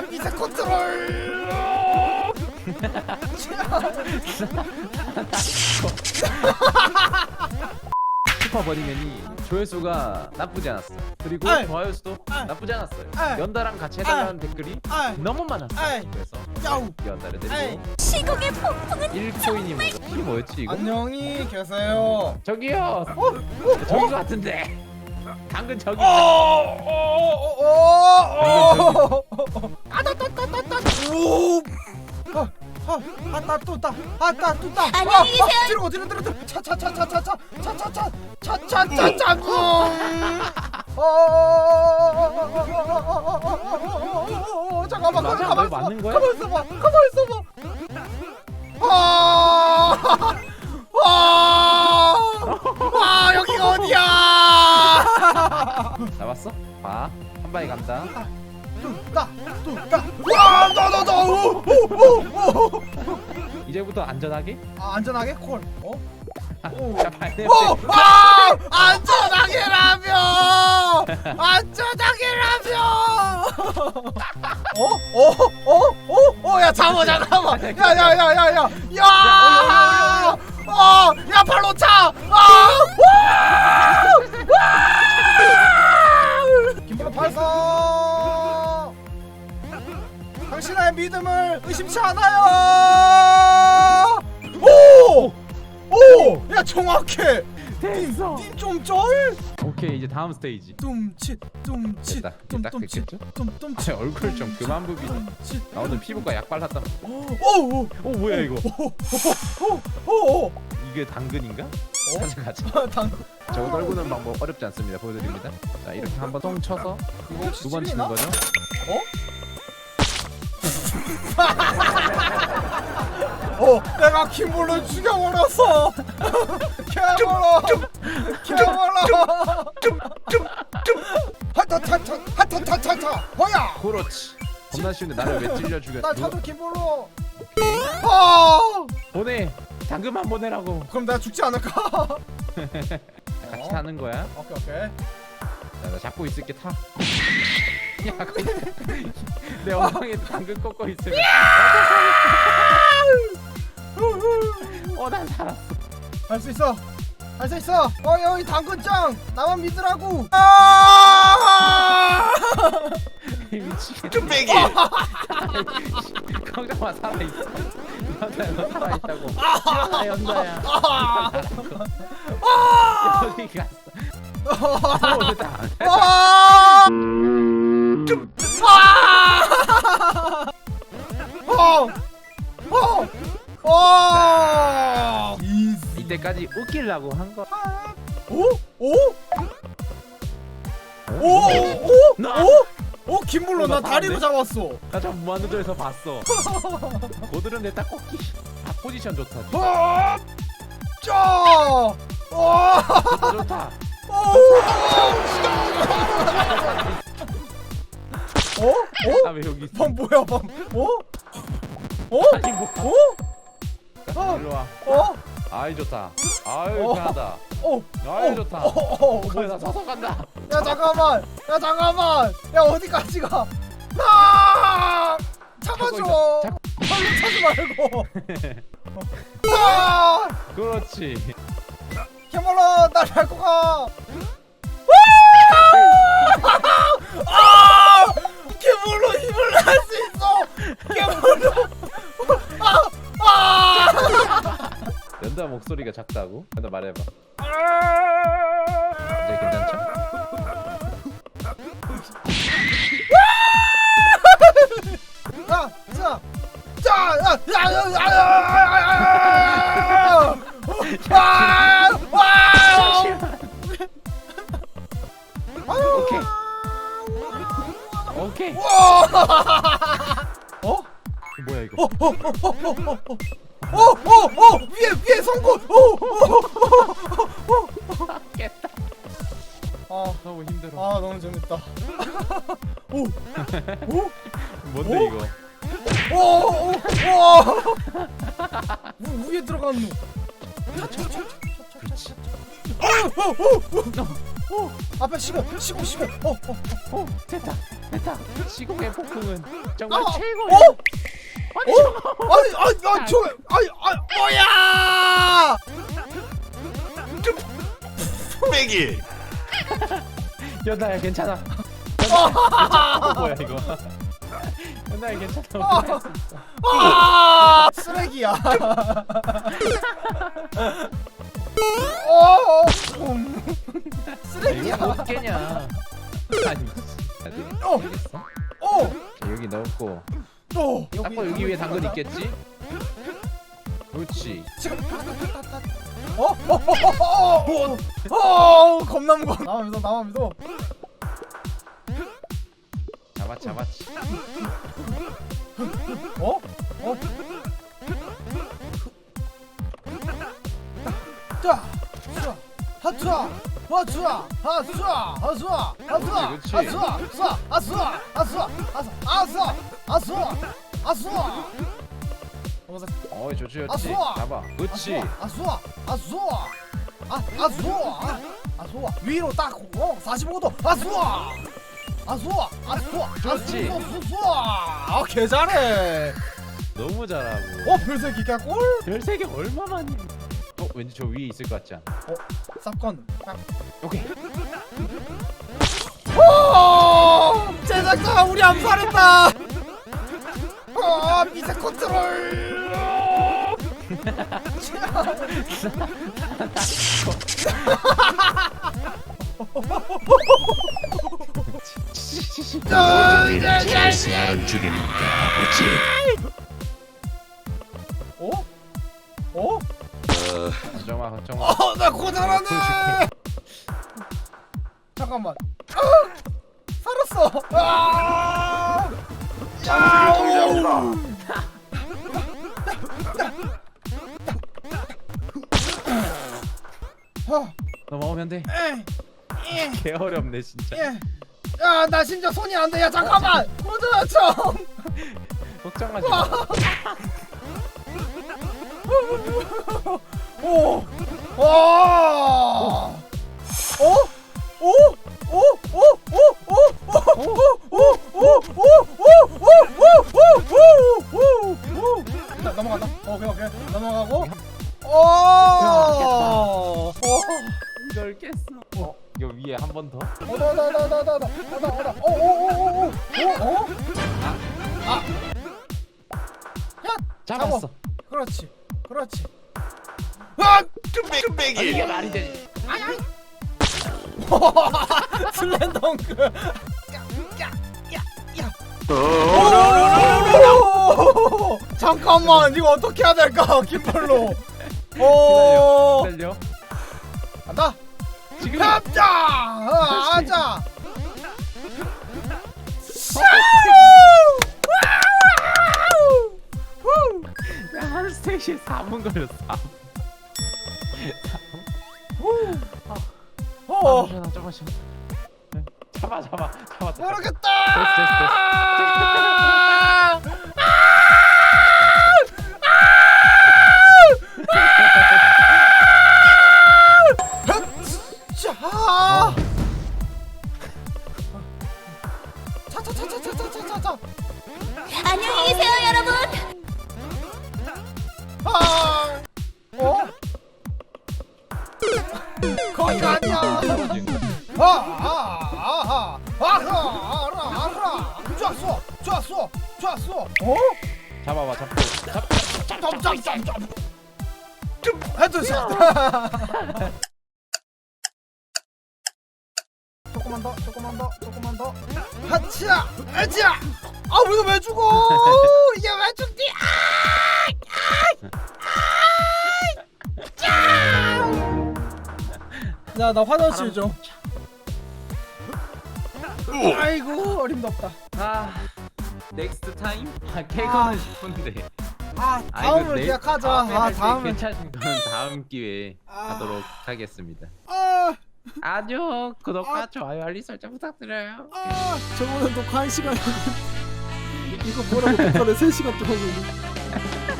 아 미세 컨트롤 슈퍼 버닝맨이 조회수가 나쁘지 않았어. 그리고 아이. 좋아요 수도 아이. 나쁘지 않았어요. 아이. 연다랑 같이 해달라는 댓글이 아이. 너무 많았어. 아이. 그래서 야우 연다를 아이. 데리고 시공의 폭풍은 1코인이 뭐지? 이게 뭐였지 이거? 안녕히 계세요 저기요. 어? 저기 것 같은데. 당근 저기. 어, 어어어어 아따따따따따 오 아, 아따 또따 아따 또따 안녕히 계세요. 뒤로 뒤로 뒤로 뒤로 차차차차차차차차차차차차 어 잠깐만 맞아? 가만 너 맞는 거야? 가만 있어봐 가만 있어봐 아, 아, 아 잡았어? 봐. 한 방에 간다. 뚜따 뚜따 와나나나 오오오오 이제부터 안전하게. 아 안전하게 콜 어? 자, 발냄새. 오! 아! 안전하게라며! 안전하게라며! 어? 어? 어? 어? 어? 야 잠어 잠깐만! 야 야 야 야 야! 야! 야! 어! 야 발로 차! 아! 와! 당신의 믿음을 의심치 않아요! 오! 오! 야 정확해! 됐어. 님좀 쩔? 오케이 이제 다음 스테이지. 뚱칫 뚱칫 됐다. 이제 딱 됐겠죠? 아, 뚱칫 얼굴 좀 그만 부비. 나 오늘 피부과 약 발랐다. 오오오오 오 뭐야 이거? 오 오 오 이게 당근인가? 가자 가자. 당 저거 떨구는 방법 어렵지 않습니다. 보여드립니다. 자 이렇게 한번 똥 쳐서 이거 두번 치는 거죠. 어 내가 김볼로 죽여버렸어 개버려 개버려 하타타타 하타타타타 허야 그렇지. 겁나 쉬운데 나를 왜 찔려 죽였어? 나 김볼로 오케이. 아 보내. 당근만 보내라고. 그럼 내가 죽지 않을까 같이 타는 거야. 오케이 오케이 자, 나 잡고 있을게 타. 야, 거기 내 엉덩이에 당근 꺾고 있으면. 어, 난 살았어. 할 수 있어 할 수 있어 어 여기 당근장 나만 믿으라고 아 미치겠네. 좀 빼기. 걱정 마 살아 있어. 연다야, 너 살아 있다고. 아, 연다야. 어디 갔어? 오, 됐다. 아! 아! 어! 어! 어! 이때까지 웃기려고 한 거. 오? 오? 오? 오? 나- 오? 오 김물로 나나 다리로 잡았어. 나저 무한도전에서 봤어. 고들은 내 딱 꺾기. 아 포지션 좋다. 아! 짜! 와! 좋다 좋다. 오! 왜 여기 있어? 밤 뭐야 밤? 어? 어? 아니 뭐? 어? 일로 와. 어? 아이 좋다. 아유 어. 편하다. 어? 아이 어? 좋다. 어? 어? 어, 뭐야 나 서서 간다. 야 잠깐만 야 잠깐만 야 어디까지 가 아! 잡아줘 잡고 차지 말고 아! 그렇지. 캐멀러 날 밟고 가 힘을 낼수 있어 아! 아! 연다 목소리가 작다고? 연다 말해봐. 아! 이제 괜찮죠? 자, 자, 자, 야, 야, 야, 야, 야, 야, 와, 오케이. 어? 뭐야 이거? 어, 어, 어, 위에, 위에 성공. 어, 어, 깼다. 아, 너무 힘들어. 아, 너무 재밌다. 오, 오, 뭔데 어? 이거? 오, 오. 우 위에 들어간 놈. 그렇지. 어, 어, 어, 어, 어. 앞에 시고, 시고, 시고. 어, 어, 오 됐다. 됐다. 시공의 폭풍은 정말 어? 최고야. 어? 아니 어? 아니 아니 아니 저 아니 아니 뭐야? 빼기 연나야 괜찮아. 어, 뭐야 이거? 연나야 괜찮아. 아 쓰레기야. 위에 당근 있겠지? 그렇지. 어? 어? 어? 어? 어? 어? 겁나 무거워. 나만 믿어, 나만 믿어. 잡았 잡았지. 어? 어? 자, 자, 하투아, 하투아, 하투아, 하투아, 하투아, 그렇지, 그렇지. 하투아, 하투아, 하투아, 하투아, 하투아, 하투아, 하투 아. 어서 어 좋지 좋지. 아수아! 잡아. 그렇지. 아수아, 아수아, 아, 아수아, 아수아. 위로 딱, 어, 45도, 아수아. 아수아, 아수아, 좋지. 아수아, 아, 개 잘해. 너무 잘하고. 어, 별색 기가 꿀. 별세 개 얼마만이? 어 왠지 저 위에 있을 것 같지 않아? 어, 쌉건. 오케이. 오! 제작자가 우리 암살했다. 아, 미세 컨트롤. 나를 죽입니다 아버지 어? 어? 걱정 마 걱정 마. 어, 나 고장하네. 잠깐만. 아! 살았어. 아! 야옹! 아, 넘어오면 돼. 에, 개 어렵네 진짜. 예. 야, 나 심지어 손이 안 돼. 야, 잠깐만. 고장하죠. 걱정하지 마. 오! 와! 어? 오? 오? 오? 오? 오? 오? 오? 오? 오? 오? 오? 오? 그렇지. 그렇지. 아! 빼기 이게 말이 되지? 슬렌덩크. 오! 잠깐만 이거 어떻게 해야 될까 깃발로 오 기다려. 간다 지금 잡자 아, 아자 한 스테이시에 4분 걸렸어. 어 아, 잠깐만 잠깐만. 잡아 잡아 잡아. 됐어, 모르겠다 됐어, 좋았어. 어? 잡아봐 잡고 잡. 점점점점. 헤드샷. 조금만 더, 조금만 더, 조금만 더. 하치야, 하치야. 아, 이거 왜 죽어? 이게 왜 죽지? 야, 나 화장실 좀. 아이고, 어림도 없다. 아 넥스트 타임? 아 캐거는 싶은데. 아, 아, 이거 내- 기약하자. 다음에 아, 할때 다음을. 괜찮은 건 다음 기회에 아. 하도록 하겠습니다. 아, 안녕 구독과 아. 좋아요 알림 설정 부탁드려요. 아, 저거는 녹화 한 시간. 이거 뭐라고 녹화를 3 시간 동안 했는데.